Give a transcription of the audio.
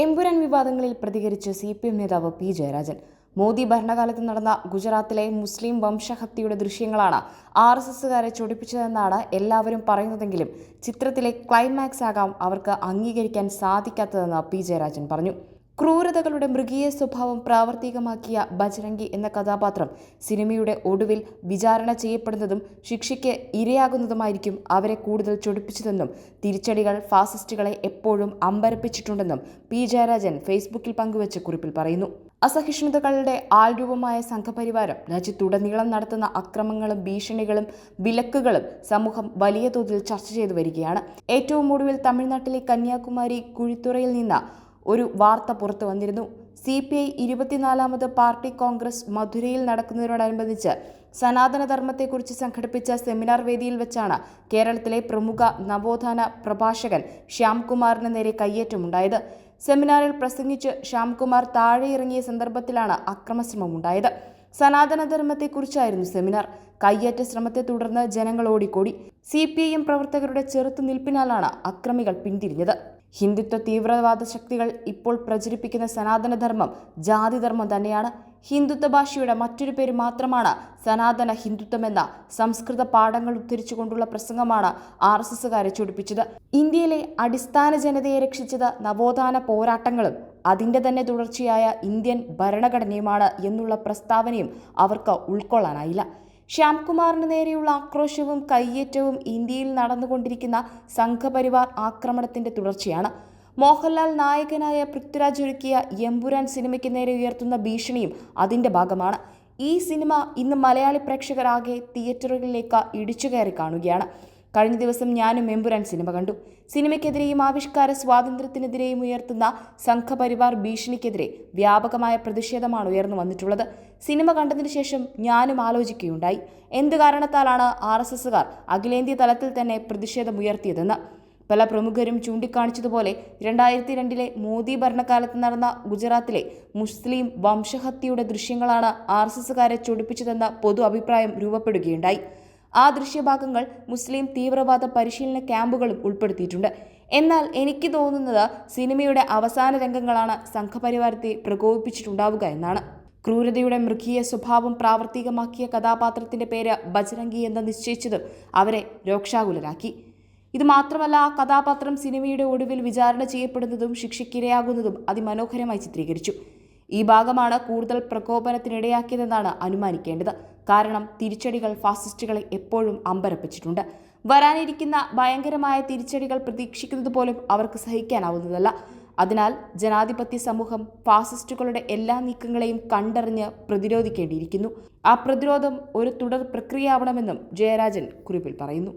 എമ്പുരാൻ വിവാദങ്ങളിൽ പ്രതികരിച്ച് C P M നേതാവ് പി ജയരാജൻ. മോദി ഭരണകാലത്ത് നടന്ന ഗുജറാത്തിലെ മുസ്ലിം വംശഹത്യയുടെ ദൃശ്യങ്ങളാണ് ആർ എസ് എസുകാരെ ചൊടിപ്പിച്ചതെന്നാണ് എല്ലാവരും പറയുന്നതെങ്കിലും ചിത്രത്തിലെ ക്ലൈമാക്സ് ആകാം അവർക്ക് അംഗീകരിക്കാൻ സാധിക്കാത്തതെന്ന് പി ജയരാജൻ പറഞ്ഞു. ക്രൂരതകളുടെ മൃഗീയ സ്വഭാവം പ്രാവർത്തികമാക്കിയ ബജരംഗി എന്ന കഥാപാത്രം സിനിമയുടെ ഒടുവിൽ വിചാരണ ചെയ്യപ്പെടുന്നതും ശിക്ഷയ്ക്ക് ഇരയാകുന്നതുമായിരിക്കും അവരെ കൂടുതൽ ചൊടിപ്പിച്ചതെന്നും തിരിച്ചടികൾ ഫാസിസ്റ്റുകളെ എപ്പോഴും അമ്പരപ്പിച്ചിട്ടുണ്ടെന്നും പി ജയരാജൻ ഫേസ്ബുക്കിൽ പങ്കുവച്ച കുറിപ്പിൽ പറയുന്നു. അസഹിഷ്ണുതകളുടെ ആൾരൂപമായ സംഘപരിവാരം രാജ്യത്തുടനീളം നടത്തുന്ന അക്രമങ്ങളും ഭീഷണികളും വിലക്കുകളും സമൂഹം വലിയ തോതിൽ ചർച്ച ചെയ്തു വരികയാണ്. ഏറ്റവും ഒടുവിൽ തമിഴ്നാട്ടിലെ കന്യാകുമാരി കുഴിത്തുറയിൽ നിന്ന് ഒരു വാർത്ത പുറത്തു വന്നിരുന്നു. സി പി ഐ ഇരുപത്തിനാലാമത് പാർട്ടി കോൺഗ്രസ് മധുരയിൽ നടക്കുന്നതിനോടനുബന്ധിച്ച് സനാതനധർമ്മത്തെക്കുറിച്ച് സംഘടിപ്പിച്ച സെമിനാർ വേദിയിൽ വെച്ചാണ് കേരളത്തിലെ പ്രമുഖ നവോത്ഥാന പ്രഭാഷകൻ ശ്യാംകുമാറിന് നേരെ കയ്യേറ്റമുണ്ടായത്. സെമിനാറിൽ പ്രസംഗിച്ച് ശ്യാംകുമാർ താഴെ ഇറങ്ങിയ സന്ദർഭത്തിലാണ് അക്രമശ്രമമുണ്ടായത്. സനാതനധർമ്മത്തെക്കുറിച്ചായിരുന്നു സെമിനാർ. കയ്യേറ്റ ശ്രമത്തെ തുടർന്ന് ജനങ്ങൾ ഓടിക്കൂടി. സി പി ഐ എം പ്രവർത്തകരുടെ ചെറുത്തുനിൽപ്പിനാലാണ് അക്രമികൾ പിന്തിരിഞ്ഞത്. ഹിന്ദുത്വ തീവ്രവാദ ശക്തികൾ ഇപ്പോൾ പ്രചരിപ്പിക്കുന്ന സനാതനധർമ്മം ജാതിധർമ്മം തന്നെയാണ്. ഹിന്ദുത്വ ഭാഷയുടെ മറ്റൊരു പേര് മാത്രമാണ് സനാതന ഹിന്ദുത്വമെന്ന സംസ്കൃത പാഠങ്ങൾ ഉദ്ധരിച്ചുകൊണ്ടുള്ള പ്രസംഗമാണ് ആർ എസ് എസുകാരെ ചൊടിപ്പിച്ചത്. ഇന്ത്യയിലെ അടിസ്ഥാന ജനതയെ രക്ഷിച്ചത് നവോത്ഥാന പോരാട്ടങ്ങളും അതിന്റെ തന്നെ തുടർച്ചയായ ഇന്ത്യൻ ഭരണഘടനയുമാണ് എന്നുള്ള പ്രസ്താവനയും അവർക്ക് ഉൾക്കൊള്ളാനായില്ല. ശ്യാംകുമാറിന് നേരെയുള്ള ആക്രോശവും കയ്യേറ്റവും ഇന്ത്യയിൽ നടന്നുകൊണ്ടിരിക്കുന്ന സംഘപരിവാർ ആക്രമണത്തിന്റെ തുടർച്ചയാണ്. മോഹൻലാൽ നായകനായ പൃഥ്വിരാജ് ഒരുക്കിയ എമ്പുരാൻ സിനിമയ്ക്ക് നേരെ ഉയർത്തുന്ന ഭീഷണിയും അതിന്റെ ഭാഗമാണ്. ഈ സിനിമ ഇന്ന് മലയാളി പ്രേക്ഷകരാകെ തിയേറ്ററുകളിലേക്ക് ഇടിച്ചു കയറി കാണുകയാണ്. കഴിഞ്ഞ ദിവസം ഞാനും എമ്പുരാൻ സിനിമ കണ്ടു. സിനിമയ്ക്കെതിരെയും ആവിഷ്കാര സ്വാതന്ത്ര്യത്തിനെതിരെയും ഉയർത്തുന്ന സംഘപരിവാർ ഭീഷണിക്കെതിരെ വ്യാപകമായ പ്രതിഷേധമാണ് ഉയർന്നു വന്നിട്ടുള്ളത്. സിനിമ കണ്ടതിന് ശേഷം ഞാനും ആലോചിക്കുകയുണ്ടായി. എന്ത് കാരണത്താലാണ് ആർ എസ് എസുകാർ അഖിലേന്ത്യാ തലത്തിൽ തന്നെ പ്രതിഷേധമുയർത്തിയതെന്ന് പല പ്രമുഖരും ചൂണ്ടിക്കാണിച്ചതുപോലെ രണ്ടായിരത്തി രണ്ടിലെ മോദി ഭരണകാലത്ത് നടന്ന ഗുജറാത്തിലെ മുസ്ലിം വംശഹത്യയുടെ ദൃശ്യങ്ങളാണ് ആർ എസ് എസുകാരെ ചൊടിപ്പിച്ചതെന്ന പൊതു അഭിപ്രായം രൂപപ്പെടുകയുണ്ടായി. ആ ദൃശ്യഭാഗങ്ങൾ മുസ്ലിം തീവ്രവാദ പരിശീലന ക്യാമ്പുകളും ഉൾപ്പെടുത്തിയിട്ടുണ്ട്. എന്നാൽ എനിക്ക് തോന്നുന്നത് സിനിമയുടെ അവസാന രംഗങ്ങളാണ് സംഘപരിവാരത്തെ പ്രകോപിപ്പിച്ചിട്ടുണ്ടാവുക എന്നാണ്. ക്രൂരതയുടെ മൃഗീയ സ്വഭാവം പ്രാവർത്തികമാക്കിയ കഥാപാത്രത്തിന്റെ പേര് ബജരംഗി എന്ന് നിശ്ചയിച്ചതും അവരെ രോക്ഷാകുലരാക്കി. ഇത് മാത്രമല്ല ആ കഥാപാത്രം സിനിമയുടെ ഒടുവിൽ വിചാരണ ചെയ്യപ്പെടുന്നതും ശിക്ഷയ്ക്കിരയാകുന്നതും അതിമനോഹരമായി ചിത്രീകരിച്ചു. ഈ ഭാഗമാണ് കൂടുതൽ പ്രകോപനത്തിനിടയാക്കിയതെന്നാണ് അനുമാനിക്കേണ്ടത്. കാരണം തിരിച്ചടികൾ ഫാസിസ്റ്റുകളെ എപ്പോഴും അമ്പരപ്പിച്ചിട്ടുണ്ട്. വരാനിരിക്കുന്ന ഭയങ്കരമായ തിരിച്ചടികൾ പ്രതീക്ഷിക്കുന്നത് പോലും അവർക്ക് സഹിക്കാനാവുന്നതല്ല. അതിനാൽ ജനാധിപത്യ സമൂഹം ഫാസിസ്റ്റുകളുടെ എല്ലാ നീക്കങ്ങളെയും കണ്ടറിഞ്ഞ് പ്രതിരോധിക്കേണ്ടിയിരിക്കുന്നു. ആ പ്രതിരോധം ഒരു തുടർ പ്രക്രിയയാവണമെന്നും ജയരാജൻ കുറിപ്പിൽ പറയുന്നു.